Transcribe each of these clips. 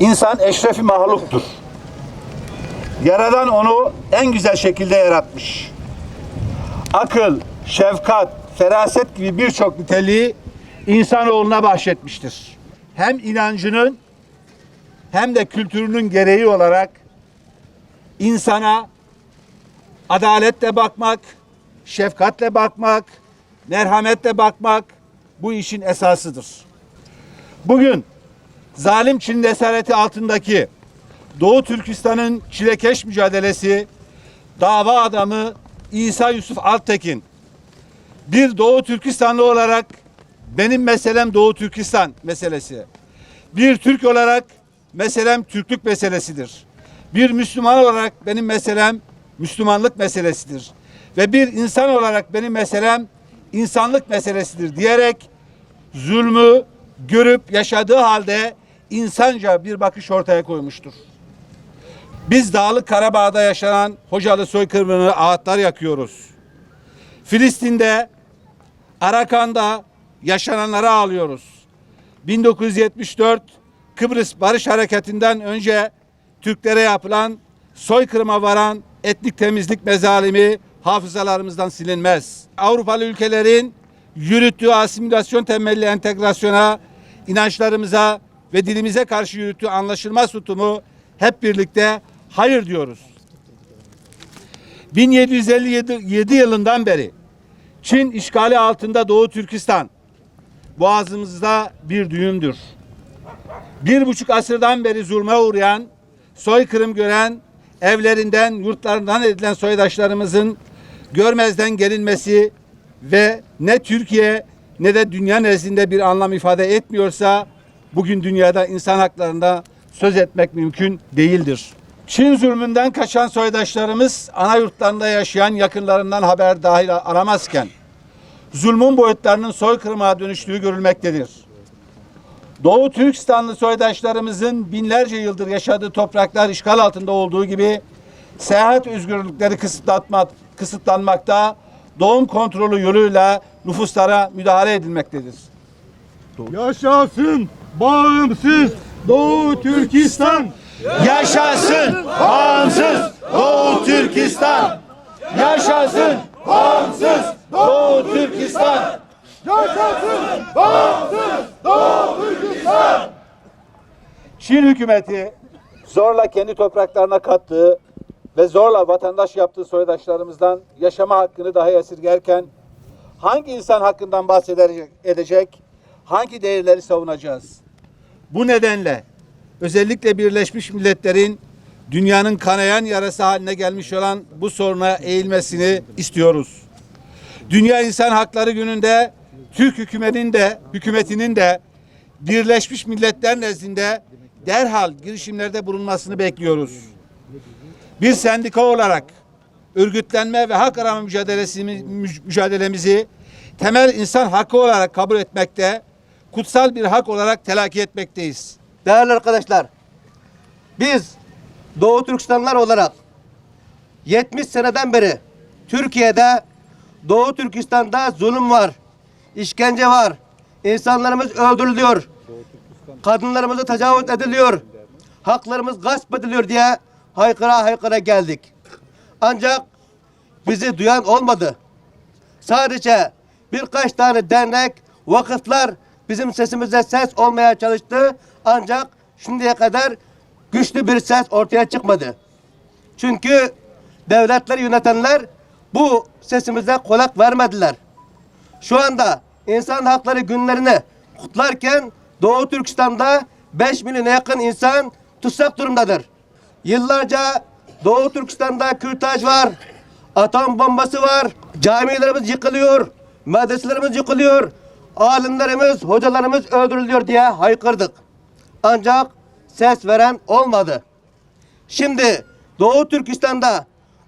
İnsan eşrefi mahluktur. Yaradan onu en güzel şekilde yaratmış. Akıl, şefkat, feraset gibi birçok niteliği insanoğluna bahşetmiştir. Hem inancının hem de kültürünün gereği olarak insana adaletle bakmak, şefkatle bakmak, merhametle bakmak bu işin esasıdır. Bugün zalim Çin'in esareti altındaki Doğu Türkistan'ın çilekeş mücadelesi dava adamı İsa Yusuf Altekin bir Doğu Türkistanlı olarak benim meselem Doğu Türkistan meselesi. Bir Türk olarak meselem Türklük meselesidir. Bir Müslüman olarak benim meselem Müslümanlık meselesidir. Ve bir insan olarak benim meselem insanlık meselesidir diyerek zulmü görüp yaşadığı halde insanca bir bakış ortaya koymuştur. Biz Dağlık Karabağ'da yaşanan Hocalı soykırımını ağıtlar yakıyoruz. Filistin'de, Arakan'da yaşananlara ağlıyoruz. 1974 Kıbrıs Barış Hareketi'nden önce Türklere yapılan soykırıma varan etnik temizlik mezalimi hafızalarımızdan silinmez. Avrupalı ülkelerin yürüttüğü asimilasyon temelli entegrasyona, inançlarımıza ve dilimize karşı yürüttüğü anlaşılmaz tutumu hep birlikte hayır diyoruz. 1757 yılından beri Çin işgali altında Doğu Türkistan boğazımızda bir düğümdür. Bir buçuk asırdan beri zulme uğrayan, soykırım gören, evlerinden, yurtlarından edilen soydaşlarımızın görmezden gelinmesi ve ne Türkiye ne de dünya nezdinde bir anlam ifade etmiyorsa bugün dünyada insan haklarında söz etmek mümkün değildir. Çin zulmünden kaçan soydaşlarımız ana yurtlarında yaşayan yakınlarından haber dahil aramazken zulmün boyutlarının soykırıma dönüştüğü görülmektedir. Doğu Türkistanlı soydaşlarımızın binlerce yıldır yaşadığı topraklar işgal altında olduğu gibi seyahat özgürlükleri kısıtlatma, kısıtlanmakta, doğum kontrolü yoluyla nüfuslara müdahale edilmektedir. Yaşasın bağımsız Doğu Türkistan. Yaşasın bağımsız Doğu Türkistan! Yaşasın bağımsız Doğu Türkistan! Yaşasın bağımsız Doğu Türkistan. Çin hükümeti zorla kendi topraklarına kattığı ve zorla vatandaş yaptığı soydaşlarımızdan yaşama hakkını dahi esirgerken hangi insan hakkından bahsedecek, edecek, hangi değerleri savunacağız? Bu nedenle özellikle Birleşmiş Milletler'in dünyanın kanayan yarası haline gelmiş olan bu soruna eğilmesini istiyoruz. Dünya İnsan Hakları Günü'nde Türk hükümetinin de hükümetinin de Birleşmiş Milletler nezdinde derhal girişimlerde bulunmasını bekliyoruz. Bir sendika olarak örgütlenme ve hak arama mücadelemizi temel insan hakkı olarak kabul etmekte, kutsal bir hak olarak telakki etmekteyiz. Değerli arkadaşlar, biz Doğu Türkistanlar olarak 70 seneden beri Türkiye'de Doğu Türkistan'da zulüm var, işkence var, insanlarımız öldürülüyor, kadınlarımıza tecavüz ediliyor, haklarımız gasp ediliyor diye haykıra haykıra geldik. Ancak bizi duyan olmadı. Sadece birkaç tane dernek, vakıflar bizim sesimize ses olmaya çalıştı. Ancak şimdiye kadar güçlü bir ses ortaya çıkmadı. Çünkü devletleri yönetenler bu sesimize kulak vermediler. Şu anda insan hakları günlerini kutlarken Doğu Türkistan'da 5 milyona yakın insan tutsak durumdadır. Yıllarca Doğu Türkistan'da kürtaj var, atom bombası var, camilerimiz yıkılıyor, medreselerimiz yıkılıyor, alimlerimiz, hocalarımız öldürülüyor diye haykırdık. Ancak ses veren olmadı. Şimdi Doğu Türkistan'da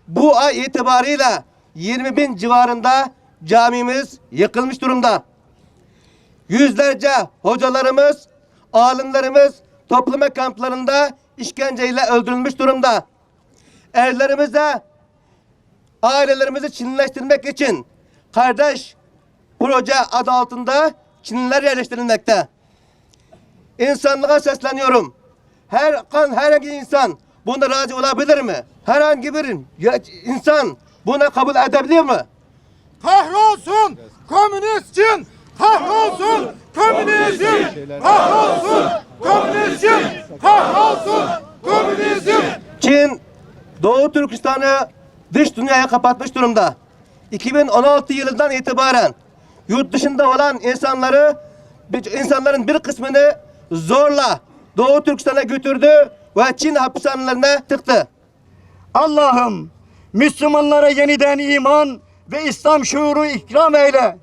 bu ay itibariyle 20 bin civarında camimiz yıkılmış durumda. Yüzlerce hocalarımız, alimlerimiz toplama kamplarında işkenceyle öldürülmüş durumda. Evlerimize ailelerimizi Çinleştirmek için kardeş proje adı altında Çinliler yerleştirilmekte. İnsanlığa sesleniyorum. Her kan herhangi insan buna razı olabilir mi? Herhangi bir insan buna kabul edebiliyor mu? Kahrolsun komünist Çin! Kahrolsun komünizm! Kahrolsun komünizm! Kahrolsun komünizm! Çin Doğu Türkistan'ı dış dünyaya kapatmış durumda. 2016 yılından itibaren yurt dışında olan insanları insanların bir kısmını zorla Doğu Türkistan'a götürdü ve Çin hapishanelerine tıktı. Allah'ım Müslümanlara yeniden iman ve İslam şuuru ikram eyle.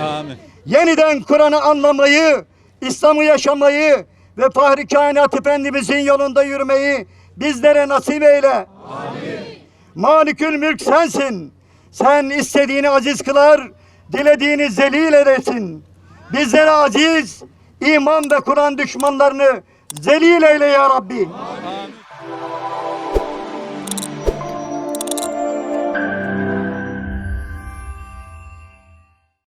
Amin. Yeniden Kur'an'ı anlamayı, İslam'ı yaşamayı ve Fahri Kainat Efendimizin yolunda yürümeyi bizlere nasip eyle. Malikül mülk sensin. Sen istediğini aziz kılar, dilediğini zelil edersin. Bizlere aziz, iman ve Kur'an düşmanlarını zelil eyle ya Rabbi.